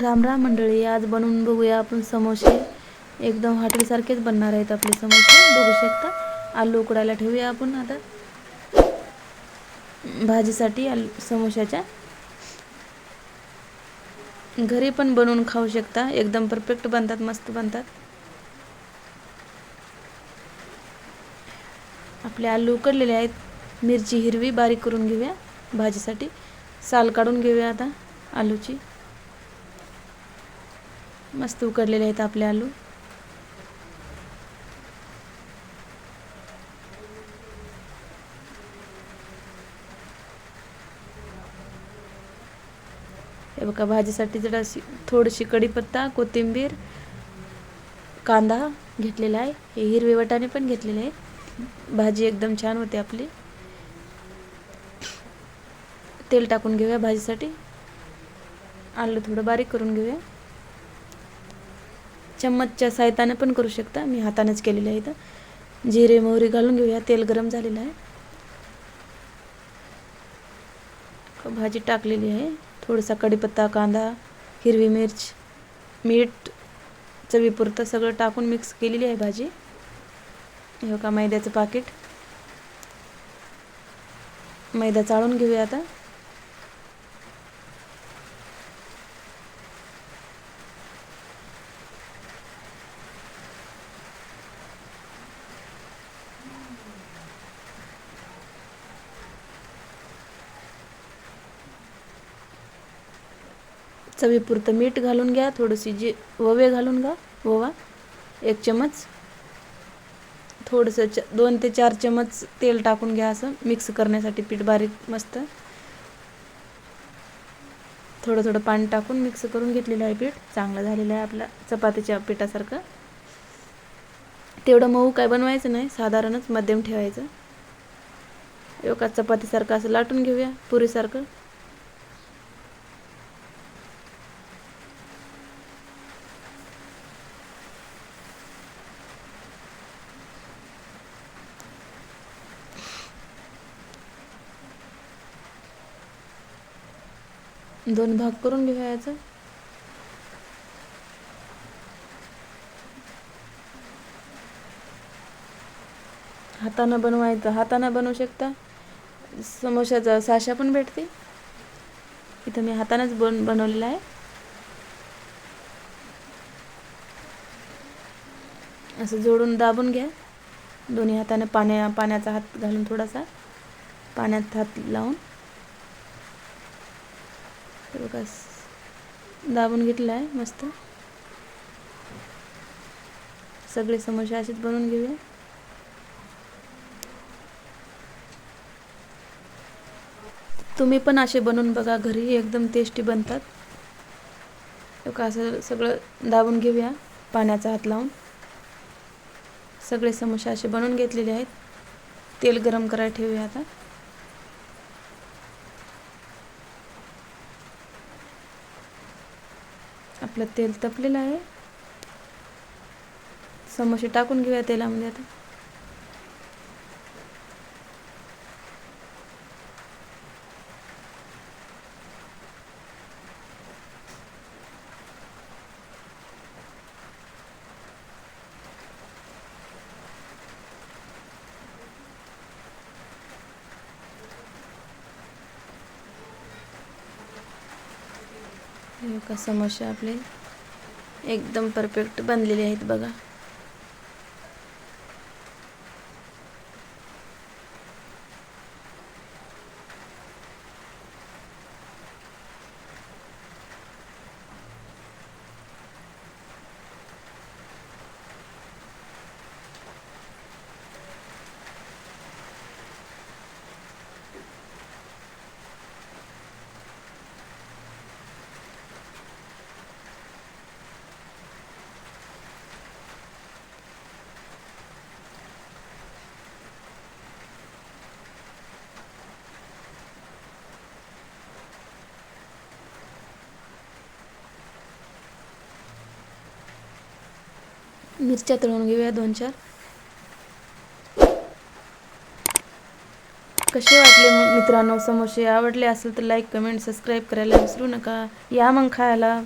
राम राम मंडळी आज बनवून बघूया आपण समोसे. एकदम हॉटेलसारखेच बनणार आहेत आपले समोसे. बघू शकता. आलू उकडायला ठेवूया आपण आता. भाजीसाठी आलू समोशाच्या. घरी पण बनवून खाऊ शकता. एकदम परफेक्ट बनतात मस्त बनतात. आपले आलू उकडलेले आहेत. मिरची हिरवी बारीक करून घेऊया. भाजीसाठी साल काढून घेऊया आता आलूची. मस्त उकडलेले आहेत आपले आलू. हे बघा भाजीसाठी जराशी थोडीशी कढीपत्ता कोथिंबीर कांदा घेतलेला आहे. हे हिरवे वटाणे पण घेतलेले आहे भाजी एकदम छान होते आपली. तेल टाकून घेऊया भाजीसाठी. आलू थोडं बारीक करून घेऊया. चम्मचच्या साहित्याने पण करू शकता. मी हातानेच केलेलं आहे इथं जिरे मोहरी घालून घेऊया. तेल गरम झालेलं आहे. भाजी टाकलेली आहे. थोडासा कढीपत्ता कांदा हिरवी मिर्च मीठ चवीपुरतं सगळं टाकून मिक्स केलेली आहे भाजी. हे का मैद्याचं पाकिट. मैदा चाळून घेऊया आता. चवीपुरतं मीठ घालून घ्या थोडीशी जी ववे घालून घ्या ओवा एक चमच. थोडंसं च दोन ते चार चमच तेल टाकून घ्या असं मिक्स करण्यासाठी पीठ बारीक मस्त. थोडं थोडं पाणी टाकून मिक्स करून घेतलेलं आहे पीठ. चांगलं झालेलं आहे आपल्या चपातीच्या पिठासारखं. तेवढं मऊ काय बनवायचं नाही साधारणच मध्यम ठेवायचं. एका चपातीसारखं असं लाटून घेऊया पुरीसारखं. दोन भाग करून घेऊया याचा. हातानं बनवायचं हातानं बनवू शकता. समोशाचा साशा पण भेटते. इथं मी हातानंच बन बनवलेला आहे. असं जोडून दाबून घ्या. दोन्ही हाताने पाण्या पाण्याचा हात घालून थोडासा. पाण्यात हात लावून. हे बघा दाबून घेतला आहे मस्त. सगळे समोसे असेच बनवून घेऊया. तुम्ही पण असे बनवून बघा घरी एकदम टेस्टी बनतात. बघा असं सगळं दाबून घेऊया पाण्याचा हात लावून. सगळे समोसे असे बनवून घेतलेले आहेत. तेल गरम करायला ठेवूया आता. आपलं तेल तपलेलं आहे. समोसे टाकून घेऊया तेलामध्ये आता. का समोसे आपले? एकदम परफेक्ट बनलेले आहेत बघा. मिरच्या तळून घेऊया दोन चार. कसे वाटले मित्रांनो समोसे आवडले असेल तर लाईक कमेंट सबस्क्राईब करायला विसरू नका. या मग खायला.